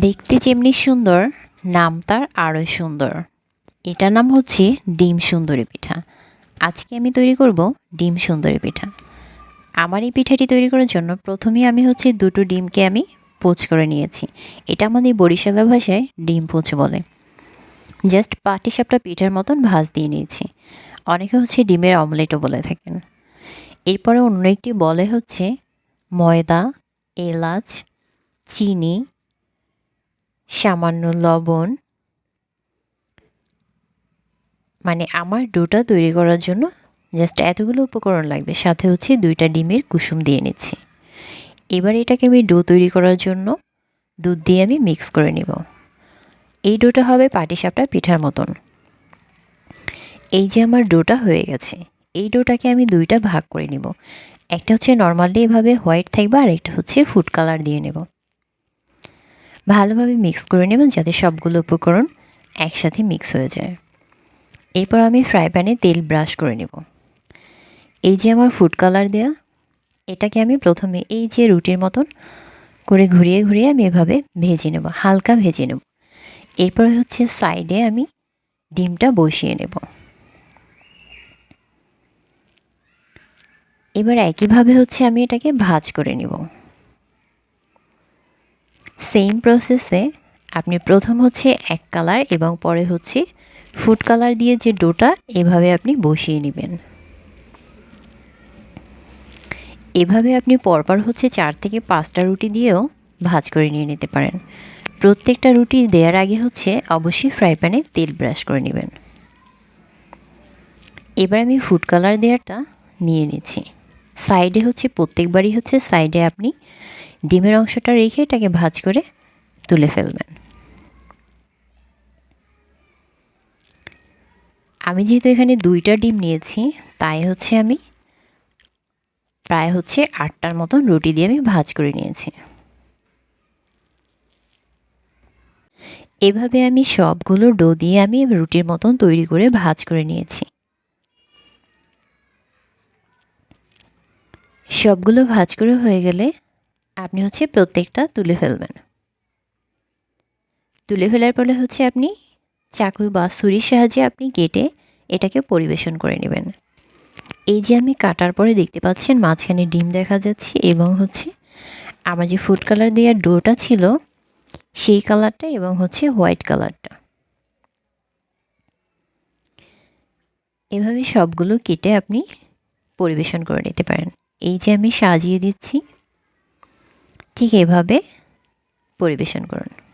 দেখতে যেমনি সুন্দর, নাম তার আরও সুন্দর। এটার নাম হচ্ছে ডিম সুন্দরী পিঠা। আজকে আমি তৈরি করব ডিম সুন্দরী পিঠা। আমার এই পিঠাটি তৈরি করার জন্য প্রথমেই আমি হচ্ছে দুটো ডিমকে আমি পোচ করে নিয়েছি। এটা আমাদের বরিশালা ভাষায় ডিম পোচ বলে। জাস্ট পাটিসাপটা পিঠার মতন ভাজ দিয়ে নিয়েছি। অনেকে হচ্ছে ডিমের অমলেটও বলে থাকেন। এরপরে অন্য একটি বলে হচ্ছে ময়দা, এলাচ, চিনি সামান্য লবণ মানে আমার ডোটা তৈরি করার জন্য জাস্ট এতগুলো উপকরণ লাগবে। সাথে হচ্ছে দুইটা ডিমের কুসুম দিয়ে নিচ্ছি। এবার এটাকে আমি ডো তৈরি করার জন্য দুধ দিয়ে আমি মিক্স করে নিব। এই ডোটা হবে পাটিসাপটা পিঠার মতন। এই যে আমার ডোটা হয়ে গেছে, এই ডোটাকে আমি দুইটা ভাগ করে নিব। একটা হচ্ছে নর্মালি এভাবে হোয়াইট থাকবে আর একটা হচ্ছে ফুড কালার দিয়ে নেব। ভালোভাবে মিক্স করে নেবেন যাতে সবগুলো উপকরণ একসাথে মিক্স হয়ে যায়। এরপর আমি ফ্রাই প্যানে তেল ব্রাশ করে নেব। এই যে আমার ফুড কালার দেয়া, এটাকে আমি প্রথমে এই যে রুটির মতন করে ঘুরিয়ে ঘুরিয়ে আমি এভাবে ভেজে নেব, হালকা ভেজে নেব। এরপর হচ্ছে সাইডে আমি ডিমটা বসিয়ে নেব। এবার একইভাবে হচ্ছে আমি এটাকে ভাজ করে নেব। সেম প্রসেসে আপনি প্রথম হচ্ছে এক কালার এবং পরে হচ্ছে ফুড কালার দিয়ে যে ডোটা এভাবে আপনি বসিয়ে নেবেন। এভাবে আপনি পরপর হচ্ছে চার থেকে পাঁচটা রুটি দিয়েও ভাজ করে নিয়ে নিতে পারেন। প্রত্যেকটা রুটি দেওয়ার আগে হচ্ছে অবশ্যই ফ্রাই প্যানে তেল ব্রাশ করে নেবেন। এবার আমি ফুড কালার দেওয়াটা নিয়ে নিচ্ছি। সাইডে হচ্ছে প্রত্যেকবারই হচ্ছে সাইডে আপনি ডিমের অংশটা রেখে এটাকে ভাজ করে তুলে ফেলবেন। আমি যেহেতু এখানে দুইটা ডিম নিয়েছি, তাই হচ্ছে আমি প্রায় হচ্ছে আটটার মতন রুটি দিয়ে আমি ভাজ করে নিয়েছি। এভাবে আমি সবগুলো ডো দিয়ে আমি রুটির মতন তৈরি করে ভাজ করে নিয়েছি। সবগুলো ভাজ করে হয়ে গেলে আপনি হচ্ছে প্রত্যেকটা তুলে ফেলবেন। তুলে ফেলার পরে হচ্ছে আপনি চাকু বা ছুরির সাহায্যে আপনি কেটে এটাকে পরিবেশন করে নেবেন। এই যে আমি কাটার পরে দেখতে পাচ্ছেন মাঝখানে ডিম দেখা যাচ্ছে এবং হচ্ছে আমার যে ফুড কালার দেওয়ার ডোটা ছিল সেই কালারটা এবং হচ্ছে হোয়াইট কালারটা এভাবে সবগুলো কেটে আপনি পরিবেশন করে নিতে পারেন। এই যে আমি সাজিয়ে দিচ্ছি ঠিক এভাবে পরিবেশন করুন।